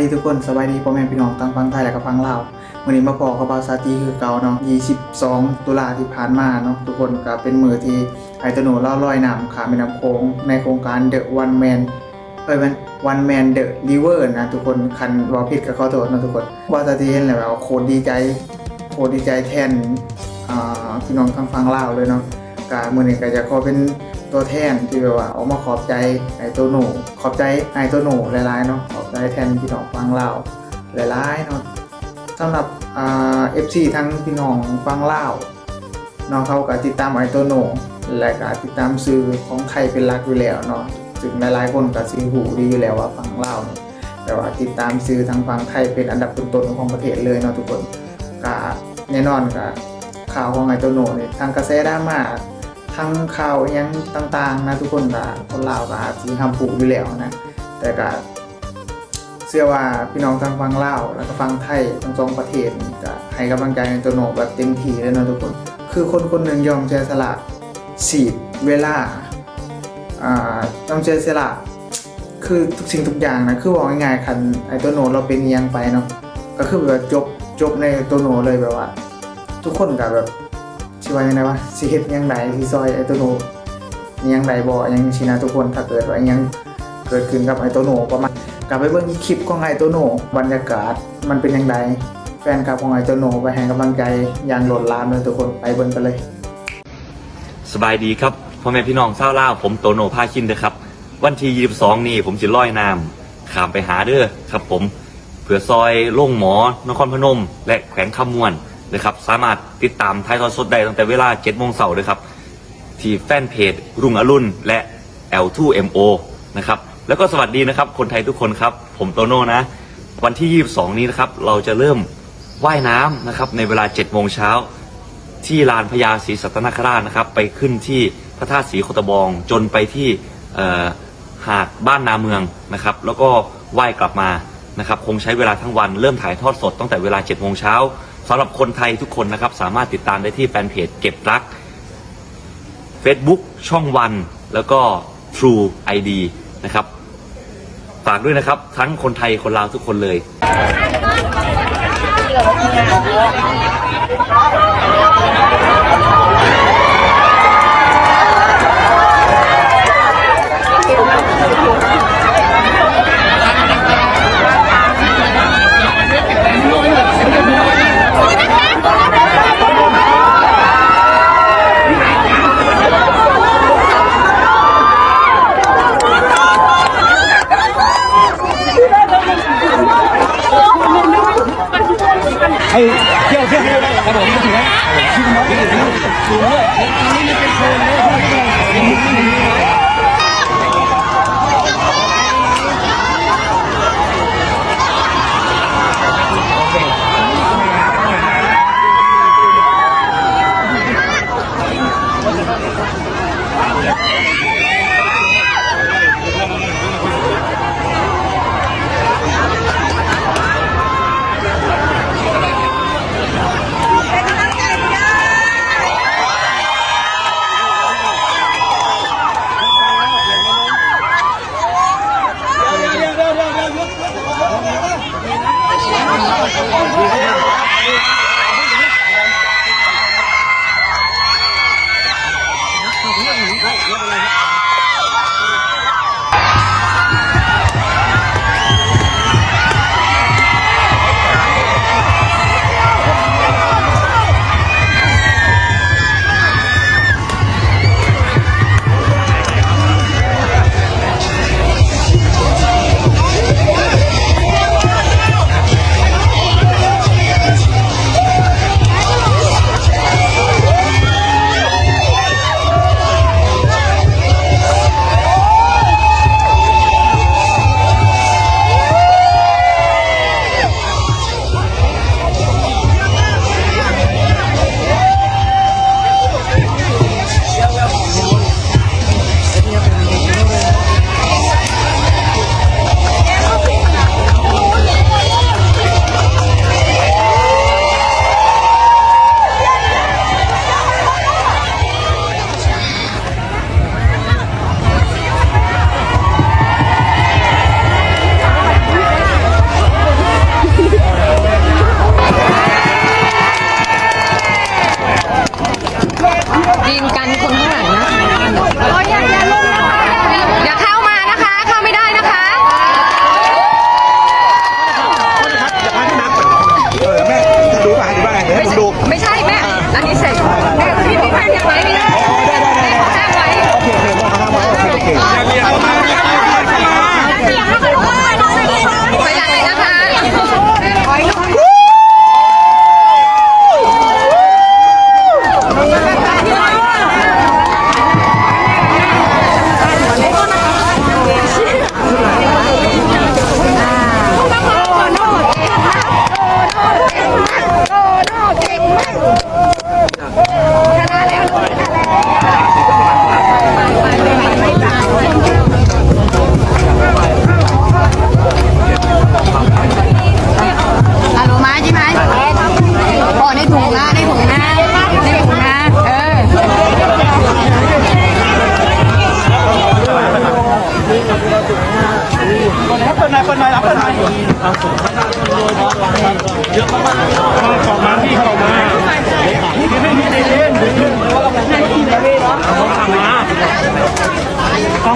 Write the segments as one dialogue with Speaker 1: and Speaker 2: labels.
Speaker 1: ดีทุกคนสบายดีพ่อแม่พี่น้องทั้งฟังไทยและก็ฟังลาววันนี้มาพอกับาวซาตีคือเก่าเนาะ22 ตุลาที่ผ่านมาเนาะทุกคนก็เป็นมือที่ไอโตโนเล่าลอยน้ำขามแม่น้ำโขงในโครงการ The One Man เอ้ยมัน One Man The River นะทุกคนคันวาผิดกับเขอโทษนะทุกคนบาซาตีเห็นแล้วแบบโคตรดีใจโคตรดีใจแทนพี่น้องทางฟังลาวเลยเนาะกามือนี้ก็จะขอเป็นตัวแทนที่แบบว่าออกมาขอบใจไอตัวหนูขอบใจไอตัวหนูหลายๆเนาะ ขอบใจแทนพี่น้องฟังลาวหลายๆเนาะสำหรับอ่าเอฟซีทั้งพี่น้องฟังลาวน้องเขาก็ติดตามไอตัวหนูและก็ติดตามซื้อของไทยเป็นหลักอยู่แล้วเนาะถึงหลายๆคนก็ซื้อหูดีอยู่แล้วว่าฟังลาวเนี่ยแต่ว่าติดตามซื้อทางฟังไทยเป็นอันดับต้นๆของประเทศเลยเนาะทุกคนก็แน่นอนก็ข่าวของไอตัวหนูเนี่ยทางกระแสดราม่าทั้งข่าวยังต่างๆนะทุกคนก็คนลาวก็อาจสิทำผูกอยู่แล้วนะแต่ก็ เชื่อว่าพี่น้องทางฟังเล่าแล้วก็ฟังไทยทั้งสองประเทศนี่ก็ให้กำลังใจในตัวโหนกแบบเต็มที่เลยนะทุกคน คือคนคนหนึ่งยอมเสียสละสีดเวลาอ่ายอมเสียสละคือทุกสิ่งทุกอย่างนะคือบอกง่ายๆคันไอ้ตัวโหนเราเป็นยังไปเนาะก็คือแบบจบจบในตัวโหนเลยแบบว่า ทุกคนก็แบบชื่อว่ายังไงวะสิเฮ็ดยังไดสิซอยไอ้ตัวโนอิหยังไดบ่อยังสินะทุกคนถ้าเกิดว่ายังเกิดขึ้นกับไอ้ตัวโนประมาณ กลับไปเบิ่งคลิปของไอ้ตัวโนบรรยากาศมันเป็นยังไงแฟนคลับของไอ้ตัวโนไปให้กำลังใจอย่างล้นลามเลยทุกคนไปเบิ่งกันเลย
Speaker 2: สบายดีครับพ่อแม่พี่น้องเศร้าล่าวผมโตโนภาคินเด้อครับ วันที่ 22 นี่ผมจะลอยน้ำขามไปหาเด้อครับ ผมเผื่อซอยโล่งหมอนครพนม และแขวงคำมวนนะครับ สามารถติดตามท้ายทอดสดได้ตั้งแต่เวลา7โมงเสาร์เลยครับ ที่แฟนเพจรุ่งอรุณและ L2MO นะครับ แล้วก็สวัสดีนะครับ คนไทยทุกคนครับ ผมโตโน่นะ วันที่ 22 นี้นะครับ เราจะเริ่มว่ายน้ำนะครับ ในเวลา 7 โมงเช้า ที่ลานพญาศรีสัตนคราชนะครับ ไปขึ้นที่พระธาตุศรีโคตบอง จนไปที่หาดบ้านนาเมืองนะครับ แล้วก็ว่ายกลับมานะครับ คงใช้เวลาทั้งวันเริ่มถ่ายทอดสดตั้งแต่เวลา 7 โมงเช้าสำหรับคนไทยทุกคนนะครับ สามารถติดตามได้ที่แฟนเพจเก็บรัก Facebook ช่องวัน แล้วก็ True ID นะครับากด้วยนะครับ ทั้งคนไทยคนลาวทุกคนเลย
Speaker 3: ไอ้เที่ยวเที่ยวครับผมถึงแล้ว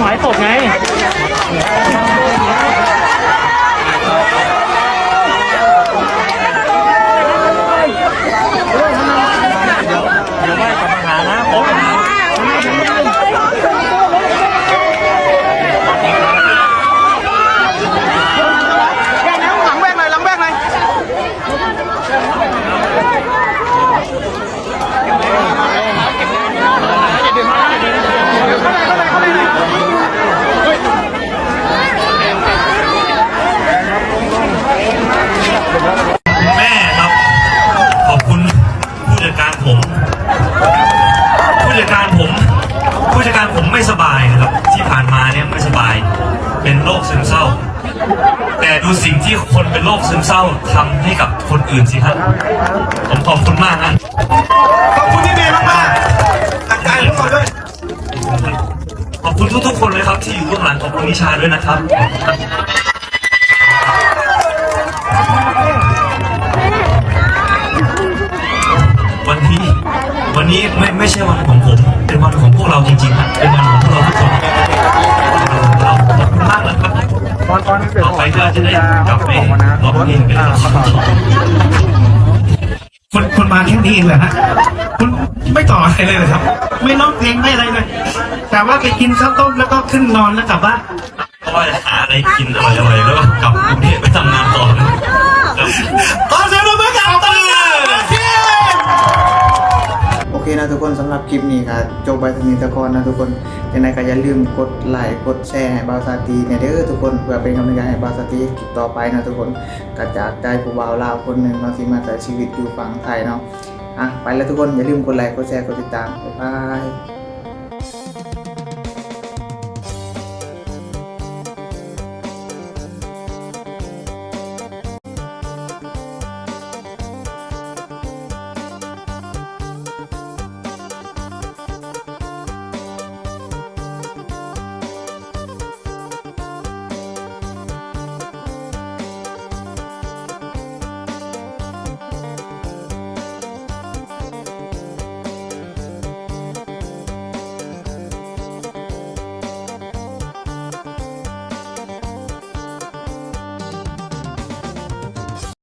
Speaker 3: หลายตกไง เดี๋ยวไม่กลับมาหานะผม
Speaker 1: หลังแบกหน่อยหลังแบกหน่อย
Speaker 2: แม่ครับ ขอบคุณผู้จัดการผม ผู้จัดการผม ผู้จัดการผมไม่สบายนะครับ ที่ผ่านมาเนี่ยไม่สบาย เป็นโรคซึมเศร้า แต่ดูสิ่งที่คนเป็นโรคซึมเศร้าทำให้กับคนอื่นสิครับ ผมขอบคุณมากนะ
Speaker 1: ขอบคุณพี่เมย์มากๆตั้งใจทุกคนด้วย
Speaker 2: ขอบคุณทุกๆคนเลยครับที่อยู่เบื้องหลังขอบคุณนิชาด้วยนะครับ วันนี้ไม่ไม่ใช่วันของผม เป็นวันของพวกเราจริงๆครับเป็นวันของพวกเราทุกคนเราขอบคุณมากนะครับ
Speaker 4: ตอนตอนนี้เกิด
Speaker 2: ต่อไปก็จะได้กลับไปร้องเพลงเป็นละคร
Speaker 4: คุณคุณมาแค่นี้เองเหรอฮะคุณไม่ต่ออะไรเลยเหรอครับ ไม่ร้องเพลงไม่อะไรเลย แต่ว่าไปกินข้าวต้มแล้วก็ขึ้นนอนแล้วกลับบ้าน
Speaker 2: เพราะว่าจะหาอะไรกินอร่อยๆแล้วก็กลับกรุงเทพไปทำงานต่อนะครับ
Speaker 4: ตอนเช้าเราไม่กลับ
Speaker 1: เคนะทุกคนสำหรับคลิปนี้ค่ะจบไปทางนี้ตะกอนนะทุกคนยังไงก็อย่าลืมกดไลค์กดแชร์ให้บาวซาตีเนี่ยเด้อทุกคนเพื่อเป็นกำลังใจให้บาวซาตีคลิปต่อไปนะทุกคนกระจากใจผู้บ่าวลาวคนหนึ่งมาสิมาแต่ชีวิตอยู่ฝั่งไทยเนาะอะไปแล้วทุกคนอย่าลืมกดไลค์กดแชร์กดติดตามบ๊ายบาย